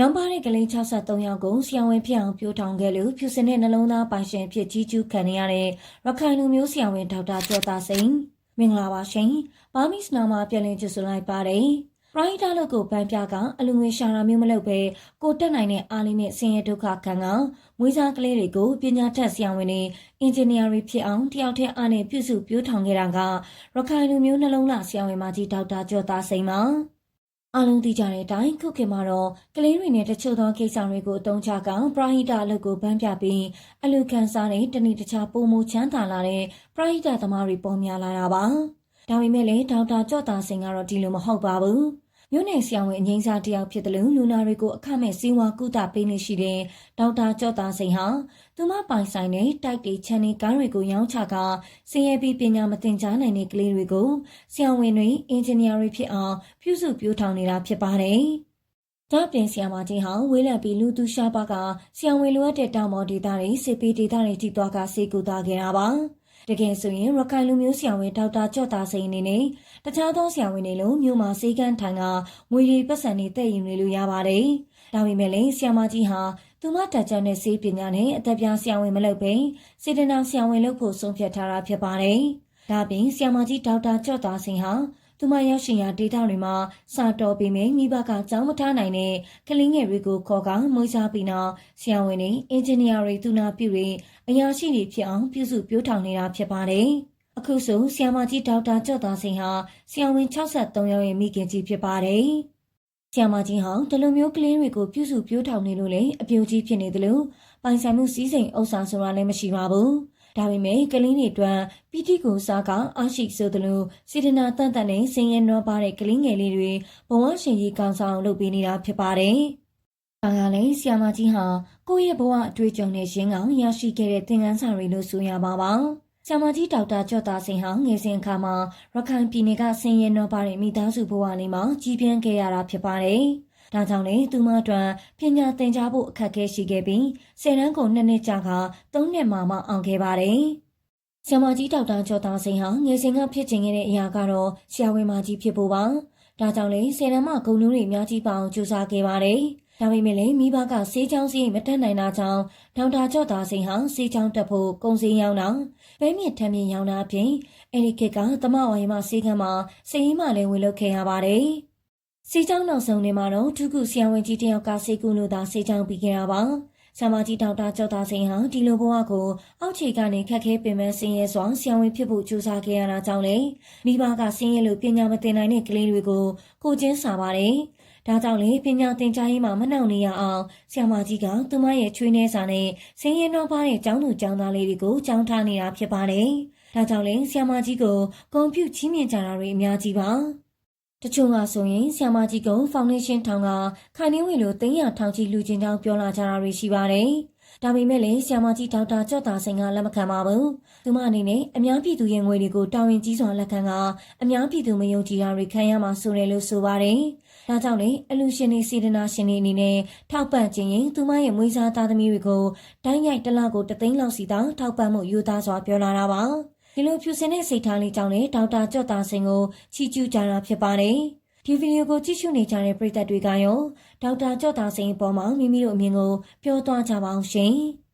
နံပါတ်ကလေး63ယောက်ကိုဆရာဝန်ဖြစ်အောင်ပြိုးထောင်ခဲ့လို့ဖြူစင်တဲ့နှလုံးသားပိုင်ရှင်ဖြစ်ကြီးကျူးခံရတဲ့ရခိုင်လူမျိုးဆရာဝန်ဒေါက်တာကျော်တာစိန်မင်္ဂလာပါရှင်။ဘာမီစနာမှာပြန်လည်ကြိုဆိုလိုက်ပါတယ်။ပရိုက်တာလို့ကိုပန်းပြကအလူငွေရှာတာမျိုးမလုပ်ပဲကိုတက်နိုင်တဲ့အားလေးနဲ့ဆင်းရဲဒုက္ခခံကမွေးစားကလေးတွေကိုပညာတတ်ဆရာဝန်တွေအင်ဂျင်နီယာတွေဖြစ်အောင်တယောက်တည်းအားနဲ့ပြုစုပြိုးထောင်ခဲ့တာကရခိုင်လူမျိုးနှလုံးသားဆရာဝန်မကြီးဒေါက်တာကျော်တာစိန်ပါ။ အားလုံးသိကြတဲ့အတိုင်းခုခေတ်မှာတော့ကလေးတွေနဲ့တချို့သောကိစ္စတွေကိုအသုံးချကောင်ပရာဟိတအလုပ်ကိုဗန်းပြပြီးအလူခံစားတဲ့တနေ့တခြားပုံမှုချမ်းသာလာတဲ့ပရာဟိတသမားတွေပေါ်များလာတာပါ။ဒါပေမဲ့လည်းဒေါက်တာကြော့တာစင်ကတော့ဒီလိုမဟုတ်ပါဘူး။ မြို့နယ်ဆရာဝန်အငိမ့်စားတယောက်ဖြစ်တယ်လို့လူနာတွေကိုအခမဲ့စည်းဝါးကုသပေးနေရှိတဲ့ဒေါက်တာကြော့တာစင်ဟာသူမပိုင်ဆိုင်တဲ့တိုက်တွေချန်နေကားတွေကိုရောင်းချကာဆင်းရဲပြီးပညာမသင်ကြားနိုင်တဲ့ကလေးတွေကိုဆရာဝန်တွေအင်ဂျင်နီယာတွေဖြစ်အောင်ပြုစုပြောင်းထောင်နေတာဖြစ်ပါတယ်။ဒါ့အပြင်ဆီယာမကြီးဟာဝေးလံပြီးလူသူရှားပါကဆီယံဝင်လိုအပ်တဲ့တောင်ပေါ်ဒေသတွေစစ်ပေးဒေသတွေထိသွားကစေကူတာခဲ့တာပါ တကယ်ဆိုရင်ရခိုင်လူမျိုးဆီယံဝင်ဒေါက်တာကျော့တာစိန်အနေနဲ့တခြားသောဆီယံဝင်တွေလိုမြို့မှာစေကန်းထိုင်ကငွေရီပတ်စံတွေတည်ယူနေလို့ရပါတယ်ဒါပေမဲ့လည်းဆီယမကြီးဟာသူမတက်ကြတဲ့စေပညာနဲ့အသက်ပြားဆီယံဝင်မလုပ်ဘဲစေတနာဆီယံဝင်လုပ်ဖို့ဆုံးဖြတ်ထားတာဖြစ်ပါတယ်ဒါ့အပြင်ဆီယမကြီးဒေါက်တာကျော့တာစိန်ဟာ သူမရောက်ရှိရာဒေသတွေမှာစာတော်ပေမဲ့မိဘကကြောင်းမထားနိုင်တဲ့ကလေးငယ်တွေကိုခေါ်ကမွေးစားပြီးနောက်ဆရာဝန်တွေအင်ဂျင်နီယာတွေသူနာပြုတွေအရာရှိတွေဖြစ်အောင်ပြုစုပြောထောင်နေတာဖြစ်ပါတယ်။အခုဆိုဆရာမကြီးဒေါက်တာကျော့သားစိန်ဟာဆရာဝန်63ယောက်ရဲ့မိခင်ကြီးဖြစ်ပါတယ်။ဆရာမကြီးဟာဒီလိုမျိုးကလေးတွေကိုပြုစုပြောထောင်နေလို့လေအပြိုကြီးဖြစ်နေတယ်လို့ပိုင်ဆိုင်မှုစည်းစိမ်ဥစ္စာဆိုတာလည်းမရှိပါဘူး။ ဒါပေမဲ့ကလေးတွေအတွက်ပီတိကိုစားကအားရှိဆိုသလိုစေတနာတန်တန်နဲ့ဆင်းရဲနွားပါတဲ့ကလေးငယ်လေးတွေဘဝရှင်ကြီးကောင်းဆောင်လုပ်ပေးနေတာဖြစ်ပါတယ်။ဒါကလည်းဆီယာမကြီးဟာကိုယ့်ရဲ့ဘဝအတွေ့အကြုံနဲ့ရင်းကောင်ရရှိခဲ့တဲ့သင်ခန်းစာတွေလို့ဆိုရပါပါ။ဆီယာမကြီးဒေါက်တာကျော်တာစင်ဟာငယ်စဉ်အခါမှာရခိုင်ပြည်နယ်ကဆင်းရဲနွားပါတဲ့မိသားစုဘဝလေးမှာကြီးပြင်းခဲ့ရတာဖြစ်ပါတယ်။ ဒါကြောင့်လေသူမအတွက်ပညာသင်ကြားဖို့အခက်အခဲရှိခဲ့ပြီးဆယ်တန်းကိုနှစ်နှစ်ကြာကသုံးနှစ်မှမှအောင်ခဲ့ပါတယ်။ဆရာမကြီးဒေါက်တာကျော်သားစိန်ဟာငယ်စဉ်ကဖြစ်ချင်ခဲ့တဲ့အရာကတော့ဆရာဝန်မကြီးဖြစ်ဖို့ပါ။ဒါကြောင့်လေဆယ်တန်းမှဂုဏ်လုံးတွေအများကြီးပအောင်ကြိုးစားခဲ့ပါတယ်။ဒါပေမဲ့လည်းမိဘကစေးချောင်းစီးမတက်နိုင်တာကြောင့်ဒေါက်တာကျော်သားစိန်ဟာစေးချောင်းတက်ဖို့ကုန်စည်ရောင်းတာပဲမြင့်ထမ်းမြင့်ရောင်းတာအပြင်အဲ့ဒီခေတ်ကသမဝါယမစေးကမ်းမှာစေးရင်မှလည်းဝင်လုပ်ခဲ့ရပါတယ်။ စေချောင်းနောက်ဆုံးနေမှာတော့ဒုက္ခဆရာဝန်ကြီးတယောက်ကစေကူလို့သာစေချောင်းပြီးခဲ့တာပါ။ဆရာမကြီးဒေါက်တာကျော်သားစိန်ဟာဒီလိုဘဝကိုအောက်ခြေကနေခက်ခဲပင်ပန်းဆင်းရဲစွာဆရာဝန်ဖြစ်ဖို့ကြိုးစားခဲ့ရတာကြောင့်လေမိဘကဆင်းရဲလို့ပညာမသင်နိုင်တဲ့ကလေးတွေကိုကိုချင်းစာပါတယ်။ဒါကြောင့်လေပညာသင်ကြားရေးမှာမနှောင့်နေရအောင်ဆရာမကြီးကသူမရဲ့ချွေးနှဲစာနဲ့ဆင်းရဲနှောပါတဲ့ကျောင်းသူကျောင်းသားလေးတွေကိုကျောင်းထားနေတာဖြစ်ပါတယ်။ဒါကြောင့်လေဆရာမကြီးကိုဂုံပြုချီးမြှင့်ကြတာတွေအများကြီးပါ။ တချို့ကဆိုရင်ဆီယမာကြီးကဖောင်ဒေးရှင်းထောင်ကခိုင်နှင်းဝင်လိုတင်းရထောင်ကြီးလူချင်းကြောင်းပြောလာကြတာတွေရှိပါတယ်။ဒါပေမဲ့လည်းဆီယမာကြီးဒေါက်တာကျော့တာစိန်ကလက်မခံပါဘူး။သူမအနေနဲ့အများပြည်သူရဲ့ငွေတွေကိုတာဝန်ကြီးစွာလက်ခံကအများပြည်သူမယုံကြည်တာတွေခံရမှာဆိုတယ်လို့ဆိုပါတယ်။ဒါကြောင့်လေအလူရှင်တွေစေတနာရှင်တွေအနေနဲ့ထောက်ပံ့ခြင်းရင်သူမရဲ့မွေးစားသားသမီးတွေကိုတိုင်းရိုက်တစ်လကိုတသိန်းလောက်စီတောင်းထောက်ပံ့မှုယူသားစွာပြောလာတာပါ။ ဒီလိုဖြူစင်တဲ့စိတ်ထားလေးကြောင့်လည်းဒေါက်တာကျော့တာစင်ကိုချီးကျူးကြတာဖြစ်ပါတယ်။ဒီဗီဒီယိုကိုကြည့်ရှုနေကြတဲ့ပရိသတ်တွေကရောဒေါက်တာကျော့တာစင်အပေါ်မှာမိမိတို့အမြင်ကိုပြောသွားကြပါအောင်ရှင်။